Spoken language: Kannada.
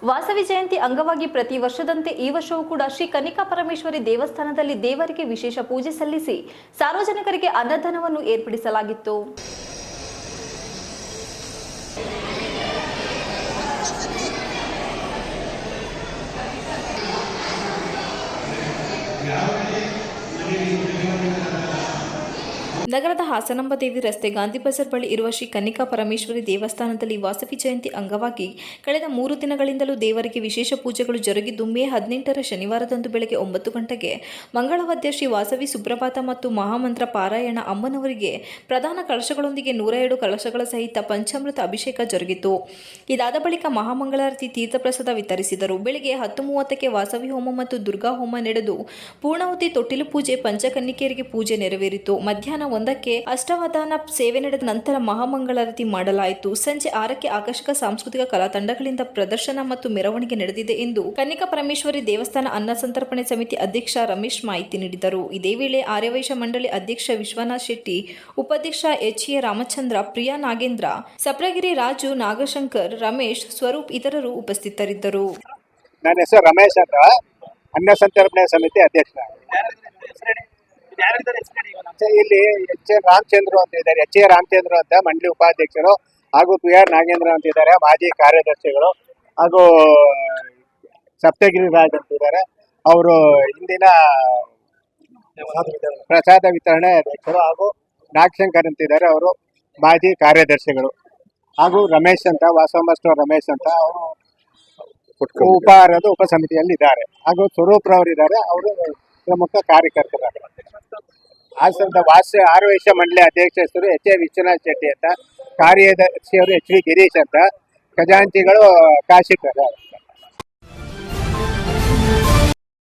ವಾಸವಿ ಜಯಂತಿ ಅಂಗವಾಗಿ ಪ್ರತಿ ವರ್ಷದಂತೆ ಈ ವರ್ಷವೂ ಕೂಡ ಶ್ರೀ ಕನಿಕಾ ಪರಮೇಶ್ವರಿ ದೇವಸ್ಥಾನದಲ್ಲಿ ದೇವರಿಗೆ ವಿಶೇಷ ಪೂಜೆ ಸಲ್ಲಿಸಿ ಸಾರ್ವಜನಿಕರಿಗೆ ಅನ್ನದಾನವನ್ನು ಏರ್ಪಡಿಸಲಾಗಿತ್ತು Yeah. ನಗರದ ಹಾಸನಾಂಬ ದೇವಿ ರಸ್ತೆ ಗಾಂಧಿ ಬಜಾರ್ ಬಳಿ ಇರುವ ಶ್ರೀ ಕನ್ನಿಕಾ ಪರಮೇಶ್ವರಿ ದೇವಸ್ಥಾನದಲ್ಲಿ ವಾಸವಿ ಜಯಂತಿ ಅಂಗವಾಗಿ ಕಳೆದ ಮೂರು ದಿನಗಳಿಂದಲೂ ದೇವರಿಗೆ ವಿಶೇಷ ಪೂಜೆಗಳು ಜರುಗಿದ್ದು ಮೇ ಹದಿನೆಂಟರ ಶನಿವಾರದಂದು ಬೆಳಗ್ಗೆ ಒಂಬತ್ತು ಗಂಟೆಗೆ ಮಂಗಳವಾದ್ಯ ಶ್ರೀ ವಾಸವಿ ಸುಪ್ರಭಾತ ಮತ್ತು ಮಹಾಮಂತ್ರ ಪಾರಾಯಣ ಅಮ್ಮನವರಿಗೆ ಪ್ರಧಾನ ಕಳಶಗಳೊಂದಿಗೆ ನೂರ ಎರಡು ಕಳಶಗಳ ಸಹಿತ ಪಂಚಾಮೃತ ಅಭಿಷೇಕ ಜರುಗಿತು. ಇದಾದ ಬಳಿಕ ಮಹಾಮಂಗಳಾರತಿ ತೀರ್ಥಪ್ರಸಾದ ವಿತರಿಸಿದರು. ಬೆಳಿಗ್ಗೆ ಹತ್ತು ಮೂವತ್ತಕ್ಕೆ ವಾಸವಿ ಹೋಮ ಮತ್ತು ದುರ್ಗಾ ಹೋಮ ನಡೆದು ಪೂರ್ಣಾಹುತಿ ತೊಟ್ಟಿಲು ಪೂಜೆ ಪಂಚಕನ್ನಿಕೆಯರಿಗೆ ಪೂಜೆ ನೆರವೇರಿತು. ಮಧ್ಯಾಹ್ನ ಒಂದಕ್ಕೆ ಅಷ್ಟವಧಾನ ಸೇವೆ ನಡೆದ ನಂತರ ಮಹಾಮಂಗಳಾರತಿ ಮಾಡಲಾಯಿತು. ಸಂಜೆ ಆರಕ್ಕೆ ಆಕರ್ಷಕ ಸಾಂಸ್ಕೃತಿಕ ಕಲಾ ತಂಡಗಳಿಂದ ಪ್ರದರ್ಶನ ಮತ್ತು ಮೆರವಣಿಗೆ ನಡೆದಿದೆ ಎಂದು ಕನ್ನಿಕಾ ಪರಮೇಶ್ವರಿ ದೇವಸ್ಥಾನ ಅನ್ನ ಸಂತರ್ಪಣೆ ಸಮಿತಿ ಅಧ್ಯಕ್ಷ ರಮೇಶ್ ಮಾಹಿತಿ ನೀಡಿದರು. ಇದೇ ವೇಳೆ ಆರ್ಯವೈಶ್ಯ ಮಂಡಳಿ ಅಧ್ಯಕ್ಷ ವಿಶ್ವನಾಥ್ ಶೆಟ್ಟಿ, ಉಪಾಧ್ಯಕ್ಷ ಎಚ್ ಎ ರಾಮಚಂದ್ರ, ಪ್ರಿಯಾ ನಾಗೇಂದ್ರ, ಸಪ್ರಗಿರಿ ರಾಜು ನಾಗಶಂಕರ್, ರಮೇಶ್ ಸ್ವರೂಪ್ ಇತರರು ಉಪಸ್ಥಿತರಿದ್ದರು. ನನ್ನ ಹೆಸರು ರಮೇಶ್ ಅಂತ. ಅನ್ನ ಸಂತರ್ಪಣೆ ಸಮಿತಿ ಅಧ್ಯಕ್ಷ. ಇಲ್ಲಿ ಎಚ್ ಎ ರಾಮಚಂದ್ರ ಅಂತ ಇದ್ದಾರೆ ಎಚ್ ಎ ರಾಮಚಂದ್ರ ಅಂತ ಮಂಡಳಿ ಉಪಾಧ್ಯಕ್ಷರು ಹಾಗೂ ಪಿ ಆರ್ ನಾಗೇಂದ್ರ ಅಂತ ಇದ್ದಾರೆ ಮಾಜಿ ಕಾರ್ಯದರ್ಶಿಗಳು ಹಾಗೂ ಸಪ್ತಗಿರಿ ರಾಜ್ ಅಂತ ಇದ್ದಾರೆ ಅವರು ಇಂದಿನ ಪ್ರಸಾದ ವಿತರಣೆ ಅಧ್ಯಕ್ಷರು ಹಾಗೂ ನಾಗಶಂಕರ್ ಅಂತ ಇದ್ದಾರೆ ಅವರು ಮಾಜಿ ಕಾರ್ಯದರ್ಶಿಗಳು ಹಾಗೂ ರಮೇಶ್ ಅಂತ ವಾಸವ ರಮೇಶ್ ಅಂತ ಅವರು ಉಪಹಾರದ ಉಪ ಸಮಿತಿಯಲ್ಲಿ ಇದ್ದಾರೆ ಹಾಗೂ ಸ್ವರೂಪ್ರವರು ಇದ್ದಾರೆ ಅವರು ಪ್ರಮುಖ ಕಾರ್ಯಕರ್ತರಾಗಿದ್ದಾರೆ ಹಾಸನದ ವಾಸ ಆರ್ವೇಶ ಮಂಡಳಿ ಅಧ್ಯಕ್ಷರು ಎಚ್ ಎ ವಿಶ್ವನಾಥ್ ಶೆಟ್ಟಿ ಅಂತ ಕಾರ್ಯದರ್ಶಿಯವರು ಎಚ್ ವಿ ಗಿರೀಶ್ ಅಂತ, ಖಜಾಂಚಿಗಳು ಕಾಶಿಕರ್